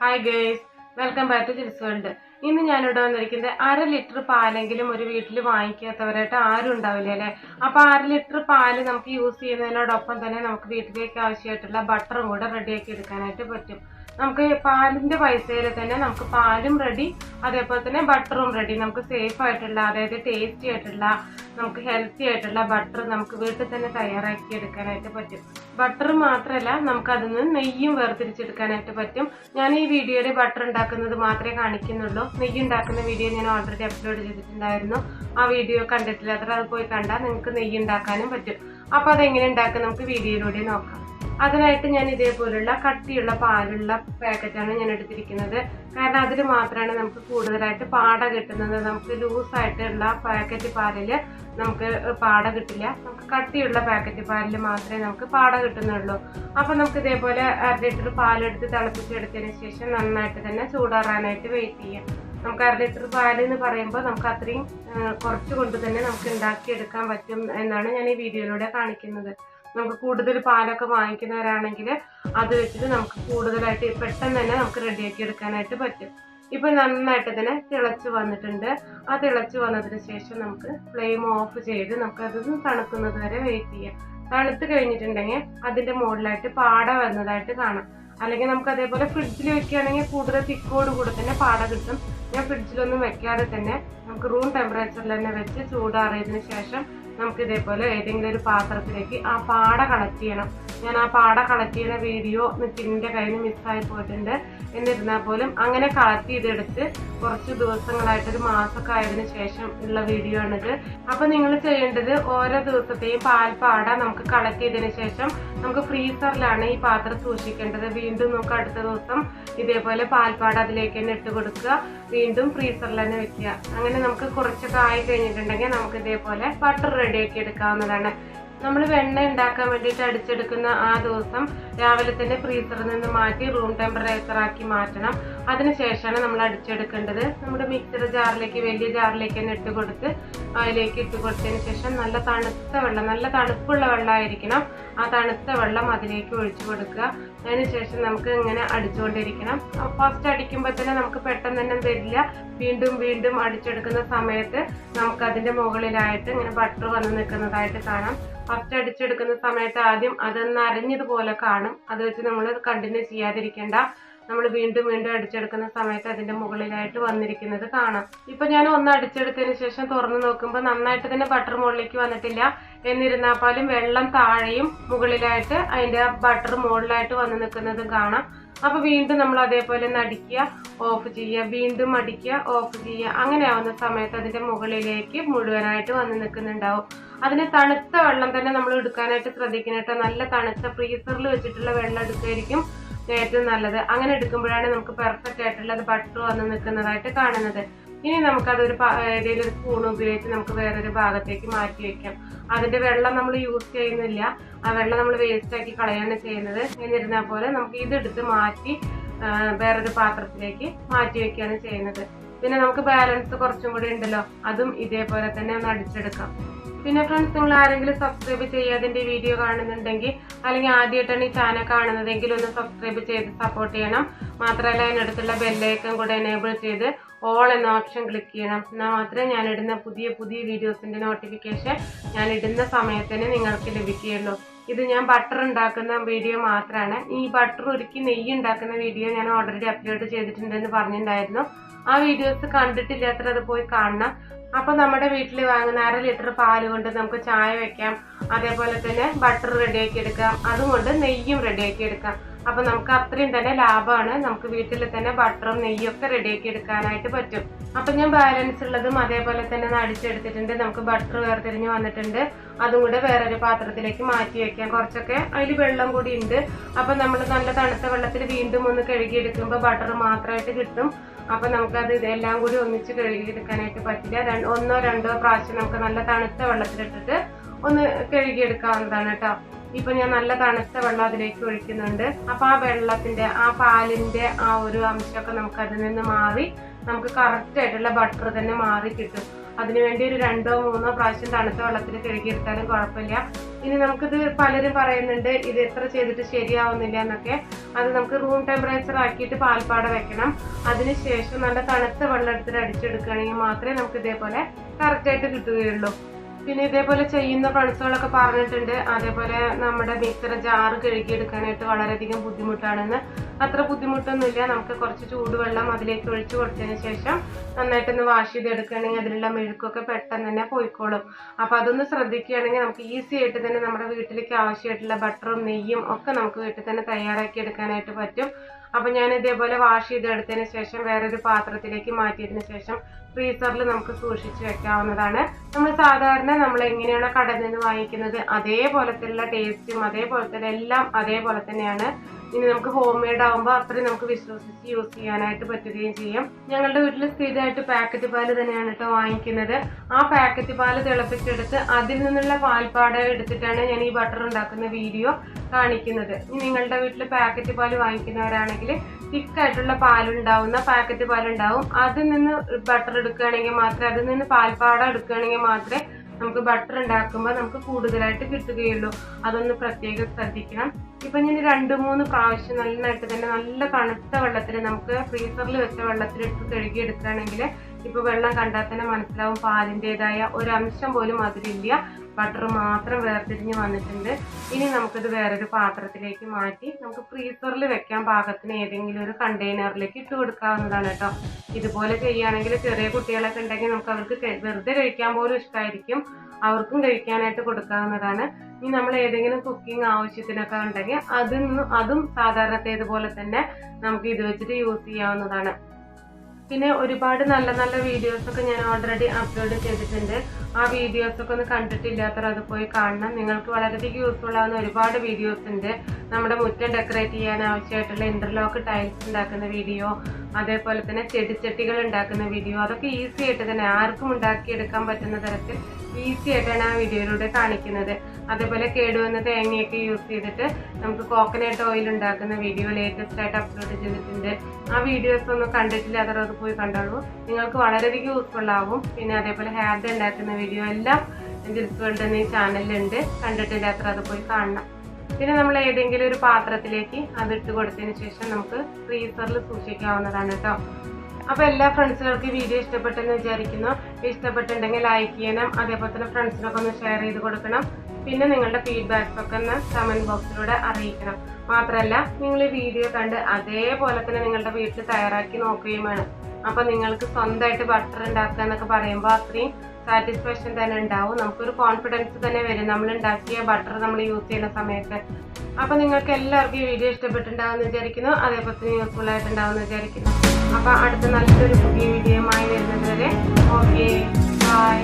Hi guys welcome back to Jils world ഇന്ന് ഞാനിവിടെ വന്നിരിക്കുന്നത് അര ലിറ്റർ പാലെങ്കിലും ഒരു വീട്ടിൽ വാങ്ങിക്കാത്തവരായിട്ട് ആരും ഉണ്ടാവില്ല അല്ലേ? അപ്പൊ അര ലിറ്റർ പാൽ നമുക്ക് യൂസ് ചെയ്യുന്നതിനോടൊപ്പം തന്നെ നമുക്ക് വീട്ടിലേക്ക് ആവശ്യമായിട്ടുള്ള ബട്ടറും കൂടെ റെഡിയാക്കി എടുക്കാനായിട്ട് പറ്റും. നമുക്ക് പാലിന്റെ പൈസയിൽ തന്നെ നമുക്ക് പാലും റെഡി അതേപോലെ തന്നെ ബട്ടറും റെഡി നമുക്ക് സേഫ് ആയിട്ടുള്ള അതായത് ടേസ്റ്റി ആയിട്ടുള്ള നമുക്ക് ഹെൽത്തി ആയിട്ടുള്ള ബട്ടർ നമുക്ക് വീട്ടിൽ തന്നെ തയ്യാറാക്കി എടുക്കാനായിട്ട് പറ്റും. ബട്ടർ മാത്രമല്ല നമുക്ക് അതിൽ നിന്ന് നെയ്യും വേർതിരിച്ചെടുക്കാനായിട്ട് പറ്റും. ഞാൻ ഈ വീഡിയോയിൽ ബട്ടർ ഉണ്ടാക്കുന്നത് മാത്രമേ കാണിക്കുന്നുള്ളൂ. നെയ്യ് ഉണ്ടാക്കുന്ന വീഡിയോ ഞാൻ ഓൾറെഡി അപ്ലോഡ് ചെയ്തിട്ടുണ്ടായിരുന്നു. ആ വീഡിയോ കണ്ടിട്ടില്ല അത്ര അത് പോയി കണ്ടാൽ നിങ്ങൾക്ക് നെയ്യ് ഉണ്ടാക്കാനും പറ്റും. അപ്പോൾ അതെങ്ങനെ ഉണ്ടാക്കാൻ നമുക്ക് വീഡിയോയിലൂടെ നോക്കാം. അതിനായിട്ട് ഞാൻ ഇതേപോലുള്ള കട്ടിയുള്ള പാലുള്ള പാക്കറ്റാണ് ഞാൻ എടുത്തിരിക്കുന്നത്. കാരണം അതിൽ മാത്രമാണ് നമുക്ക് കൂടുതലായിട്ട് പാട കിട്ടുന്നത്. നമുക്ക് ലൂസായിട്ടുള്ള പാക്കറ്റ് പാലിൽ നമുക്ക് പാട കിട്ടില്ല. നമുക്ക് കട്ടിയുള്ള പാക്കറ്റ് പാലിൽ മാത്രമേ നമുക്ക് പാട കിട്ടുന്നുള്ളൂ. അപ്പം നമുക്ക് ഇതേപോലെ അര ലിറ്റർ പാലെടുത്ത് തിളപ്പിച്ചെടുത്തതിന് ശേഷം നന്നായിട്ട് തന്നെ ചൂടാറാനായിട്ട് വെയിറ്റ് ചെയ്യാം. നമുക്ക് അര ലിറ്റർ പാൽ എന്ന് പറയുമ്പോൾ നമുക്ക് അത്രയും കുറച്ച് കൊണ്ട് തന്നെ നമുക്ക് ഉണ്ടാക്കിയെടുക്കാൻ പറ്റും എന്നാണ് ഞാൻ ഈ വീഡിയോയിലൂടെ കാണിക്കുന്നത്. നമുക്ക് കൂടുതൽ പാലൊക്കെ വാങ്ങിക്കുന്നവരാണെങ്കിൽ അത് വെച്ചിട്ട് നമുക്ക് കൂടുതലായിട്ട് പെട്ടെന്ന് തന്നെ നമുക്ക് റെഡിയാക്കി എടുക്കാനായിട്ട് പറ്റും. ഇപ്പൊ നന്നായിട്ട് തന്നെ തിളച്ച് വന്നിട്ടുണ്ട്. ആ തിളച്ച് വന്നതിന് ശേഷം നമുക്ക് ഫ്ലെയിം ഓഫ് ചെയ്ത് നമുക്ക് അതൊന്ന് തണുക്കുന്നത് വരെ വെയിറ്റ് ചെയ്യാം. തണുത്ത് കഴിഞ്ഞിട്ടുണ്ടെങ്കിൽ അതിന്റെ മുകളിലായിട്ട് പാട വരുന്നതായിട്ട് കാണാം. അല്ലെങ്കിൽ നമുക്ക് അതേപോലെ ഫ്രിഡ്ജിൽ വെക്കുകയാണെങ്കിൽ കൂടുതൽ തിക്കോട് കൂടെ തന്നെ പാട കിട്ടും. ഞാൻ ഫ്രിഡ്ജിലൊന്നും വെക്കാതെ തന്നെ നമുക്ക് റൂം ടെമ്പറേച്ചറിൽ തന്നെ വെച്ച് ചൂടാറിയതിനു ശേഷം നമുക്ക് ഇതേപോലെ ഏതെങ്കിലും ഒരു പാത്രത്തിലേക്ക് ആ പാട കണക്ട് ചെയ്യണം. ഞാൻ ആ പാട കളക്ട് ചെയ്യുന്ന വീഡിയോ നിത്തിന്റെ കയ്യിൽ മിസ്സായി പോയിട്ടുണ്ട്. എന്നിരുന്നാൽ പോലും അങ്ങനെ കളക്ട് ചെയ്തെടുത്ത് കുറച്ച് ദിവസങ്ങളായിട്ട് ഒരു മാസമൊക്കെ ആയതിന് ശേഷം ഉള്ള വീഡിയോ ആണിത്. അപ്പോൾ നിങ്ങൾ ചെയ്യേണ്ടത് ഓരോ ദിവസത്തെയും പാൽപ്പാട നമുക്ക് കളക്ട് ചെയ്തതിന് ശേഷം നമുക്ക് ഫ്രീസറിലാണ് ഈ പാത്രം സൂക്ഷിക്കേണ്ടത്. വീണ്ടും നമുക്ക് അടുത്ത ദിവസം ഇതേപോലെ പാൽപ്പാട അതിലേക്ക് തന്നെ ഇട്ട് കൊടുക്കുക. വീണ്ടും ഫ്രീസറിൽ തന്നെ വെക്കുക. അങ്ങനെ നമുക്ക് കുറച്ചൊക്കെ ആയി കഴിഞ്ഞിട്ടുണ്ടെങ്കിൽ നമുക്ക് ഇതേപോലെ ബട്ടർ റെഡിയാക്കി എടുക്കാവുന്നതാണ്. നമ്മൾ വെണ്ണ ഉണ്ടാക്കാൻ വേണ്ടിയിട്ട് അടിച്ചെടുക്കുന്ന ആ ദിവസം രാവിലെ തന്നെ ഫ്രീസറിൽ നിന്ന് മാറ്റി റൂം ടെമ്പറേച്ചർ ആക്കി മാറ്റണം. അതിനുശേഷമാണ് നമ്മൾ അടിച്ചെടുക്കേണ്ടത്. നമ്മുടെ മിക്സർ ജാറിലേക്ക് വലിയ ജാറിലേക്ക് തന്നെ ഇട്ട് കൊടുത്ത് അതിലേക്ക് ഇട്ട് കൊടുത്തതിന് ശേഷം നല്ല തണുത്ത വെള്ളം നല്ല തണുപ്പുള്ള വെള്ളമായിരിക്കണം. ആ തണുത്ത വെള്ളം അതിലേക്ക് ഒഴിച്ചു കൊടുക്കുക. അതിനുശേഷം നമുക്ക് ഇങ്ങനെ അടിച്ചുകൊണ്ടിരിക്കണം. ഫസ്റ്റ് അടിക്കുമ്പോൾ തന്നെ നമുക്ക് പെട്ടെന്ന് തന്നെ വരില്ല. വീണ്ടും വീണ്ടും അടിച്ചെടുക്കുന്ന സമയത്ത് നമുക്ക് അതിന്റെ മുകളിലായിട്ട് ഇങ്ങനെ ബട്ടർ വന്ന് നിൽക്കുന്നതായിട്ട് കാണാം. ഫസ്റ്റ് അടിച്ചെടുക്കുന്ന സമയത്ത് ആദ്യം അതൊന്ന് അരഞ്ഞതുപോലെ കാണും. അത് വെച്ച് നമ്മൾ കണ്ടിന്യൂ ചെയ്യാതിരിക്കേണ്ട. നമ്മൾ വീണ്ടും വീണ്ടും അടിച്ചെടുക്കുന്ന സമയത്ത് അതിന്റെ മുകളിലായിട്ട് വന്നിരിക്കുന്നത് കാണാം. ഇപ്പൊ ഞാൻ ഒന്ന് അടിച്ചെടുത്തതിന് ശേഷം തുറന്നു നോക്കുമ്പോൾ നന്നായിട്ട് തന്നെ ബട്ടർ മുകളിലേക്ക് വന്നിട്ടില്ല. എന്നിരുന്നാൽ പോലും വെള്ളം താഴെയും മുകളിലായിട്ട് അതിന്റെ ബട്ടർ മുകളിലായിട്ട് വന്ന് നിൽക്കുന്നത് കാണാം. അപ്പൊ വീണ്ടും നമ്മൾ അതേപോലെ ഒന്ന് അടിക്കുക ഓഫ് ചെയ്യുക വീണ്ടും അടിക്കുക ഓഫ് ചെയ്യുക. അങ്ങനെ ആവുന്ന സമയത്ത് അതിന്റെ മുകളിലേക്ക് മുഴുവനായിട്ട് വന്ന് നിൽക്കുന്നുണ്ടാവും. അതിന് തണുത്ത വെള്ളം തന്നെ നമ്മൾ എടുക്കാനായിട്ട് ശ്രദ്ധിക്കണം കേട്ടോ. നല്ല തണുത്ത ഫ്രീസറിൽ വെച്ചിട്ടുള്ള വെള്ളം എടുക്കുകയായിരിക്കും ഏറ്റവും നല്ലത്. അങ്ങനെ എടുക്കുമ്പോഴാണ് നമുക്ക് പെർഫെക്റ്റ് ആയിട്ടുള്ള ബട്ടർ വന്ന് നിൽക്കുന്നതായിട്ട് കാണുന്നത്. ഇനി നമുക്കതൊരു ഏതെങ്കിലും ഒരു സ്പൂൺ ഉപയോഗിച്ച് നമുക്ക് വേറൊരു ഭാഗത്തേക്ക് മാറ്റി വെക്കാം. അതിന്റെ വെള്ളം നമ്മൾ യൂസ് ചെയ്യുന്നില്ല. ആ വെള്ളം നമ്മൾ വേസ്റ്റ് ആക്കി കളയാണ് ചെയ്യുന്നത്. എന്നിരുന്നാൽ പോലെ നമുക്ക് ഇതെടുത്ത് മാറ്റി വേറൊരു പാത്രത്തിലേക്ക് മാറ്റി വെക്കുകയാണ് ചെയ്യുന്നത്. പിന്നെ നമുക്ക് ബാലൻസ് കുറച്ചും കൂടി ഉണ്ടല്ലോ. അതും ഇതേപോലെ തന്നെ ഒന്ന് അടിച്ചെടുക്കാം. പിന്നെ ഫ്രണ്ട്സ് നിങ്ങൾ ആരെങ്കിലും സബ്സ്ക്രൈബ് ചെയ്യാതിന്റെ വീഡിയോ കാണുന്നുണ്ടെങ്കിൽ അല്ലെങ്കിൽ ആദ്യമായിട്ടാണ് ഈ ചാനൽ കാണുന്നതെങ്കിൽ ഒന്ന് സബ്സ്ക്രൈബ് ചെയ്ത് സപ്പോർട്ട് ചെയ്യണം. മാത്രമല്ല അതിനടുത്തുള്ള ബെല്ലൈക്കൻ കൂടെ എനേബിൾ ചെയ്ത് ഓൾ എന്ന ഓപ്ഷൻ ക്ലിക്ക് ചെയ്യണം. എന്നാൽ മാത്രമേ ഞാൻ ഇടുന്ന പുതിയ പുതിയ വീഡിയോസിന്റെ നോട്ടിഫിക്കേഷൻ ഞാൻ ഇടുന്ന സമയത്ത് തന്നെ നിങ്ങൾക്ക് ലഭിക്കുകയുള്ളൂ. ഇത് ഞാൻ ബട്ടർ ഉണ്ടാക്കുന്ന വീഡിയോ മാത്രമാണ്. ഈ ബട്ടർ ഒരുക്കി നെയ്യ് ഉണ്ടാക്കുന്ന വീഡിയോ ഞാൻ ഓൾറെഡി അപ്ലോഡ് ചെയ്തിട്ടുണ്ടെന്ന് പറഞ്ഞിട്ടുണ്ടായിരുന്നു. ആ വീഡിയോസ് കണ്ടിട്ടില്ലാത്ര അത് പോയി കാണണം. അപ്പൊ നമ്മുടെ വീട്ടിൽ വാങ്ങുന്ന അര ലിറ്റർ പാൽ കൊണ്ട് നമുക്ക് ചായ വെക്കാം. അതേപോലെ തന്നെ ബട്ടർ റെഡിയാക്കി എടുക്കാം. അതുകൊണ്ട് നെയ്യും റെഡിയാക്കി എടുക്കാം. അപ്പൊ നമുക്ക് അത്രയും തന്നെ ലാഭമാണ്. നമുക്ക് വീട്ടിൽ തന്നെ ബട്ടറും നെയ്യും ഒക്കെ റെഡിയാക്കി എടുക്കാനായിട്ട് പറ്റും. അപ്പൊ ഞാൻ ബാലൻസ് ഉള്ളതും അതേപോലെ തന്നെ അടിച്ചെടുത്തിട്ടുണ്ട്. നമുക്ക് ബട്ടർ വേർതിരിഞ്ഞ് വന്നിട്ടുണ്ട്. അതും കൂടെ വേറൊരു പാത്രത്തിലേക്ക് മാറ്റി വെക്കാം. കുറച്ചൊക്കെ അതിൽ വെള്ളം കൂടി ഉണ്ട്. അപ്പൊ നമ്മൾ നല്ല തണുത്ത വെള്ളത്തിൽ വീണ്ടും ഒന്ന് കഴുകിയെടുക്കുമ്പോൾ ബട്ടർ മാത്രമായിട്ട് കിട്ടും. അപ്പൊ നമുക്കത് ഇതെല്ലാം കൂടി ഒന്നിച്ച് കഴുകിയെടുക്കാനായിട്ട് പറ്റില്ല. ഒന്നോ രണ്ടോ പ്രാവശ്യം നമുക്ക് നല്ല തണുത്ത വെള്ളത്തിലിട്ടിട്ട് ഒന്ന് കഴുകിയെടുക്കാവുന്നതാണ് കേട്ടോ. ഇപ്പൊ ഞാൻ നല്ല തണുത്ത വെള്ളം അതിലേക്ക് ഒഴിക്കുന്നുണ്ട്. അപ്പൊ ആ വെള്ളത്തിന്റെ ആ പാലിന്റെ ആ ഒരു അംശമൊക്കെ നമുക്ക് അതിൽ നിന്ന് മാറി നമുക്ക് കറക്റ്റ് ആയിട്ടുള്ള ബട്ടർ തന്നെ മാറി കിട്ടും. അതിനുവേണ്ടി ഒരു രണ്ടോ മൂന്നോ പ്രാവശ്യം തണുത്ത വെള്ളത്തിൽ കഴുകിയെടുത്താലും കുഴപ്പമില്ല. ഇനി നമുക്കിത് പലരും പറയുന്നുണ്ട് ഇത് എത്ര ചെയ്തിട്ട് ശരിയാവുന്നില്ല എന്നൊക്കെ. അത് നമുക്ക് റൂം ടെമ്പറേച്ചർ ആക്കിയിട്ട് പാൽപ്പാട വെക്കണം. അതിനുശേഷം നല്ല തണുത്ത വെള്ളം എടുത്തിട്ട് അടിച്ചെടുക്കുകയാണെങ്കിൽ മാത്രമേ നമുക്ക് ഇതേപോലെ കറക്റ്റായിട്ട് കിട്ടുകയുള്ളൂ. പിന്നെ ഇതേപോലെ ചെയ്യുന്ന ഫ്രണ്ട്സുകളൊക്കെ പറഞ്ഞിട്ടുണ്ട് അതേപോലെ നമ്മുടെ മിക്സർ ജാറ് കഴുകിയെടുക്കാനായിട്ട് വളരെയധികം ബുദ്ധിമുട്ടാണെന്ന്. അത്ര ബുദ്ധിമുട്ടൊന്നുമില്ല. നമുക്ക് കുറച്ച് ചൂടുവെള്ളം അതിലേക്ക് ഒഴിച്ചു കൊടുത്തതിന് ശേഷം നന്നായിട്ടൊന്ന് വാഷ് ചെയ്തെടുക്കുകയാണെങ്കിൽ അതിലുള്ള മെഴുക്കൊക്കെ പെട്ടെന്ന് തന്നെ പോയിക്കോളും. അപ്പോൾ അതൊന്ന് ശ്രദ്ധിക്കുകയാണെങ്കിൽ നമുക്ക് ഈസി ആയിട്ട് തന്നെ നമ്മുടെ വീട്ടിലേക്ക് ആവശ്യമായിട്ടുള്ള ബട്ടറും നെയ്യും ഒക്കെ നമുക്ക് വീട്ടിൽ തന്നെ തയ്യാറാക്കി എടുക്കാനായിട്ട് പറ്റും. അപ്പം ഞാൻ ഇതേപോലെ വാഷ് ചെയ്തെടുത്തതിന് ശേഷം വേറൊരു പാത്രത്തിലേക്ക് മാറ്റിയതിന് ശേഷം ഫ്രീസറിൽ നമുക്ക് സൂക്ഷിച്ച് വെക്കാവുന്നതാണ്. നമ്മൾ സാധാരണ നമ്മൾ എങ്ങനെയാണോ കടയിൽ നിന്ന് വാങ്ങിക്കുന്നത്? അതേപോലത്തെയുള്ള ടേസ്റ്റും അതേപോലത്തെ എല്ലാം അതേപോലെ തന്നെയാണ്. ഇനി നമുക്ക് ഹോം മെയ്ഡ് ആകുമ്പോൾ അത്രയും നമുക്ക് വിശ്വസിച്ച് യൂസ് ചെയ്യാനായിട്ട് പറ്റുകയും ചെയ്യും. ഞങ്ങളുടെ വീട്ടിൽ സ്ഥിരമായിട്ട് പാക്കറ്റ് പാൽ തന്നെയാണ് കേട്ടോ വാങ്ങിക്കുന്നത്. ആ പാക്കറ്റ് പാൽ തിളപ്പിച്ചെടുത്ത് അതിൽ നിന്നുള്ള പാൽപ്പാട എടുത്തിട്ടാണ് ഞാൻ ഈ ബട്ടർ ഉണ്ടാക്കുന്ന വീഡിയോ കാണിക്കുന്നത്. ഇനി നിങ്ങളുടെ വീട്ടിൽ പാക്കറ്റ് പാൽ വാങ്ങിക്കുന്നവരാണെങ്കിൽ തിക്കായിട്ടുള്ള പാലുണ്ടാവുന്ന പാക്കറ്റ് പാലുണ്ടാവും അതിൽ നിന്ന് ബട്ടർ എടുക്കുകയാണെങ്കിൽ മാത്രമേ അതിൽ നിന്ന് പാൽപ്പാട എടുക്കുകയാണെങ്കിൽ മാത്രമേ നമുക്ക് ബട്ടർ ഉണ്ടാക്കുമ്പോൾ നമുക്ക് കൂടുതലായിട്ട് കിട്ടുകയുള്ളൂ. അതൊന്ന് പ്രത്യേകം ശ്രദ്ധിക്കണം. ഇപ്പം ഞാൻ രണ്ട് മൂന്ന് പ്രാവശ്യം നന്നായിട്ട് തന്നെ നല്ല തണുത്ത വെള്ളത്തിൽ നമുക്ക് ഫ്രീസറിൽ വെച്ച വെള്ളത്തിലിട്ട് കഴുകി എടുക്കുകയാണെങ്കിൽ ഇപ്പൊ വെള്ളം കണ്ടാൽ തന്നെ മനസ്സിലാവും പാലിന്റെതായ ഒരു അംശം പോലും അതിലില്ല. ബട്ടർ മാത്രം വേർതിരിഞ്ഞ് വന്നിട്ടുണ്ട്. ഇനി നമുക്കിത് വേറൊരു പാത്രത്തിലേക്ക് മാറ്റി നമുക്ക് ഫ്രീസറിൽ വെക്കാൻ പാകത്തിന് ഏതെങ്കിലും ഒരു കണ്ടെയ്നറിലേക്ക് ഇട്ട് കൊടുക്കാവുന്നതാണ് കേട്ടോ. ഇതുപോലെ ചെയ്യുകയാണെങ്കിൽ ചെറിയ കുട്ടികളൊക്കെ ഉണ്ടെങ്കിൽ നമുക്ക് അവർക്ക് വെറുതെ കഴിക്കാൻ പോലും ഇഷ്ടമായിരിക്കും അവർക്കും കഴിക്കാനായിട്ട് കൊടുക്കാവുന്നതാണ്. ഇനി നമ്മൾ ഏതെങ്കിലും കുക്കിംഗ് ആവശ്യത്തിനൊക്കെ ഉണ്ടെങ്കിൽ അതിൽ അതും സാധാരണത്തേതുപോലെ തന്നെ നമുക്ക് ഇത് വെച്ചിട്ട് യൂസ് ചെയ്യാവുന്നതാണ്. പിന്നെ ഒരുപാട് നല്ല നല്ല വീഡിയോസ് ഒക്കെ ഞാൻ ഓൾറെഡി അപ്ലോഡ് ചെയ്തിട്ടുണ്ട്. ആ വീഡിയോസ് ഒക്കെ ഒന്ന് കണ്ടിട്ടില്ലാത്തവർ അത് പോയി കാണണം. നിങ്ങൾക്ക് വളരെയധികം യൂസ്ഫുൾ ആവുന്ന ഒരുപാട് വീഡിയോസ് ഉണ്ട്. നമ്മുടെ മുറ്റം ഡെക്കറേറ്റ് ചെയ്യാൻ ആവശ്യമായിട്ടുള്ള ഇന്റർലോക്ക് ടൈൽസ് ഉണ്ടാക്കുന്ന വീഡിയോ അതേപോലെ തന്നെ ചെടിച്ചട്ടികൾ ഉണ്ടാക്കുന്ന വീഡിയോ അതൊക്കെ ഈസി ആയിട്ട് തന്നെ ആർക്കും ഉണ്ടാക്കിയെടുക്കാൻ പറ്റുന്ന തരത്തിൽ ഈസി ആയിട്ടാണ് ആ വീഡിയോയിലൂടെ കാണിക്കുന്നത്. അതേപോലെ കേടുവന്ന തേങ്ങയൊക്കെ യൂസ് ചെയ്തിട്ട് നമുക്ക് കോക്കനട്ട് ഓയിൽ ഉണ്ടാക്കുന്ന വീഡിയോ ലേറ്റസ്റ്റ് ആയിട്ട് അപ്ലോഡ് ചെയ്തിട്ടുണ്ട്. ആ വീഡിയോസ് ഒന്നും കണ്ടിട്ടില്ലാത്തവർ അത് പോയി കണ്ടോളൂ നിങ്ങൾക്ക് വളരെയധികം യൂസ്ഫുൾ ആവും. പിന്നെ അതേപോലെ ഹെയർ ഉണ്ടാക്കുന്ന വീഡിയോ എല്ലാം ജിൽസ് വേൾഡ് എന്ന ഈ ചാനലിലുണ്ട് കണ്ടിട്ടില്ലാത്തവർ അത് പോയി കാണണം. പിന്നെ നമ്മൾ ഏതെങ്കിലും ഒരു പാത്രത്തിലേക്ക് അത് ഇട്ട് കൊടുത്തതിന് ശേഷം നമുക്ക് ഫ്രീസറിൽ സൂക്ഷിക്കാവുന്നതാണ് കേട്ടോ. അപ്പൊ എല്ലാ ഫ്രണ്ട്സുകൾക്ക് വീഡിയോ ഇഷ്ടപ്പെട്ടെന്ന് വിചാരിക്കുന്നു. ഇഷ്ടപ്പെട്ടുണ്ടെങ്കിൽ ലൈക്ക് ചെയ്യണം. അതേപോലെ തന്നെ ഫ്രണ്ട്സിനൊക്കെ ഒന്ന് ഷെയർ ചെയ്ത് കൊടുക്കണം. പിന്നെ നിങ്ങളുടെ ഫീഡ്ബാക്സ് ഒക്കെ ഒന്ന് കമന്റ് ബോക്സിലൂടെ അറിയിക്കണം. മാത്രമല്ല നിങ്ങൾ ഈ വീഡിയോ കണ്ട് അതേപോലെ തന്നെ നിങ്ങളുടെ വീട്ടിൽ തയ്യാറാക്കി നോക്കുകയും വേണം നിങ്ങൾക്ക് സ്വന്തമായിട്ട് ബട്ടർ ഉണ്ടാക്കുക എന്നൊക്കെ പറയുമ്പോൾ അത്രയും സാറ്റിസ്ഫാക്ഷൻ തന്നെ ഉണ്ടാവും. നമുക്കൊരു കോൺഫിഡൻസ് തന്നെ വരും. നമ്മൾ ഉണ്ടാക്കിയ ബട്ടർ നമ്മൾ യൂസ് ചെയ്യുന്ന സമയത്ത്. അപ്പോൾ നിങ്ങൾക്ക് എല്ലാവർക്കും ഈ വീഡിയോ ഇഷ്ടപ്പെട്ടിട്ടുണ്ടാവുമെന്ന് വിചാരിക്കുന്നു. അതേപോലെ തന്നെ യൂസ്ഫുൾ ആയിട്ടുണ്ടാവുമെന്ന് വിചാരിക്കുന്നു. അപ്പോൾ അടുത്ത നല്ലൊരു പുതിയ വീഡിയോയുമായി വരുന്നത് വരെ ഓക്കെ ബൈ